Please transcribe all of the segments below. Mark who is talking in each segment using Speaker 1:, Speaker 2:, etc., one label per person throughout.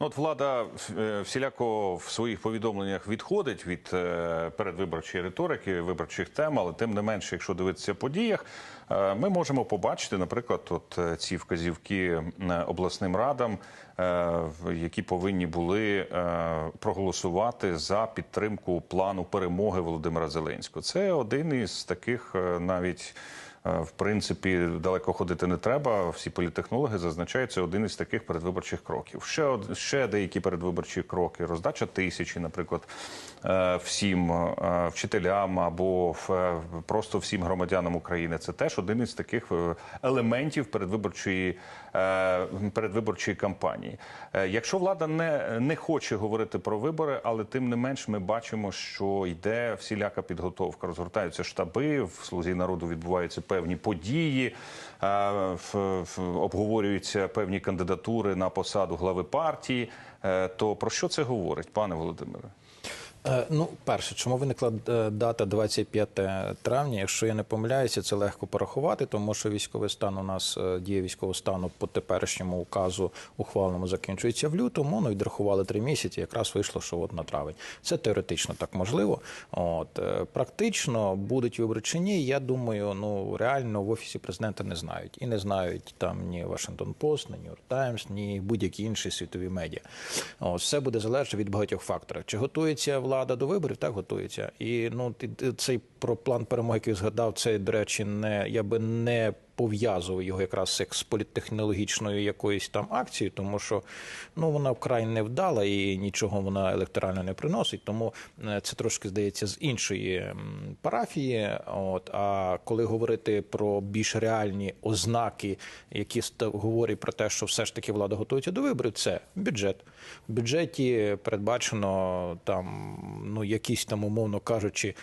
Speaker 1: Ну, от влада е, всіляко в своїх повідомленнях відходить від е, передвиборчої риторики, виборчих тем, але тим не менше, якщо дивитися по діях, е, ми можемо побачити, наприклад, от ці вказівки обласним радам, які повинні були проголосувати за підтримку плану перемоги Володимира Зеленського. Це один із таких навіть. Е, В принципі, далеко ходити не треба. Всі політехнологи зазначають, це один із таких передвиборчих кроків. Ще од- ще деякі передвиборчі кроки. Роздача тисячі, наприклад, е, всім е, вчителям або просто всім громадянам України. Це теж один із таких елементів передвиборчої передвиборчої кампанії. Якщо влада не, не хоче говорити про вибори, але тим не менш ми бачимо, що йде всіляка підготовка. Розгортаються штаби в слузі народу відбуваються певні події, е, обговорюються певні кандидатури на посаду глави партії. Е, То про що це говорить, пане Володимире?
Speaker 2: Е, Ну, перше, чому виникла е, дата 25 травня? Якщо я не помиляюся, це легко порахувати, тому що військовий стан у нас е, дія військового стану по теперішньому указу ухваленому закінчується в лютому. Ну відрахували три місяці. Якраз вийшло, що от на травень. Це теоретично так можливо. От практично будуть вибори чи ні. Я думаю, ну реально в офісі президента не знають і не знають там ні Вашингтон Пост, ні Нью-Йорк Таймс, ні будь-які інші світові медіа. От, все буде залежати від багатьох факторів. Чи готується влада до виборів? Так готується. І ну цей про план перемоги, який згадав, це до речі, не я би не пов'язував його якраз як з політтехнологічною якоюсь там акцією, тому що ну вона вкрай невдала і нічого вона електорально не приносить. Тому е, це трошки здається з іншої парафії. От а коли говорити про більш реальні ознаки, які говорять про те, що все ж таки влада готується до виборів, це бюджет. В бюджеті передбачено там ну якісь там, умовно кажучи,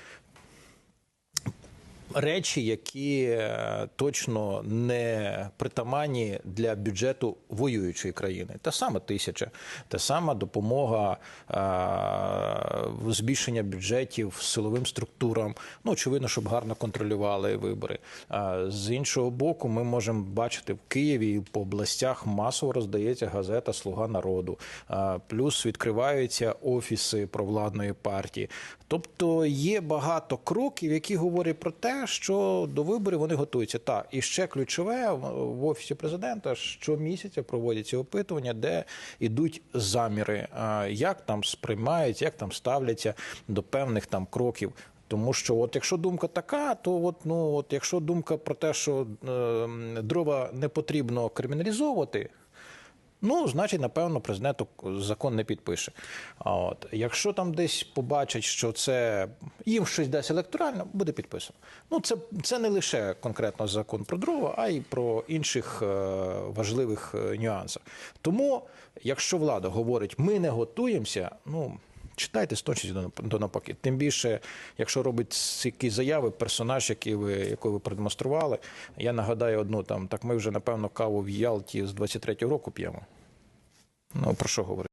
Speaker 2: речі, які е, точно не притаманні для бюджету воюючої країни. Та сама тисяча, та сама допомога е, збільшення бюджетів силовим структурам. Ну очевидно, щоб гарно контролювали вибори. А з іншого боку, ми можемо бачити в Києві і по областях масово роздається газета Слуга народу. Плюс відкриваються офіси провладної партії. Тобто є багато кроків, які говорять про те, що до виборів вони готуються. Так, і ще ключове в офісі президента щомісяця проводяться опитування, де йдуть заміри, як там сприймають, як там ставляться до певних там кроків. Тому що, от якщо думка така, то от ну от якщо думка про те, що е, дрова не потрібно криміналізовувати. Ну, значить, напевно, президент закон не підпише. А от якщо там десь побачать, що це їм щось дасть електорально, буде підписано. Ну, це, це не лише конкретно закон про дрова, а й про інших е, важливих е, нюансах. Тому, якщо влада говорить, ми не готуємося, ну. Читайте з до- до навпаки. Тим більше, якщо робить якісь заяви, персонаж, який ви, який ви продемонстрували, я нагадаю одну там, так ми вже, напевно, каву в Ялті з 23-го року п'ємо. Ну, про що говорити?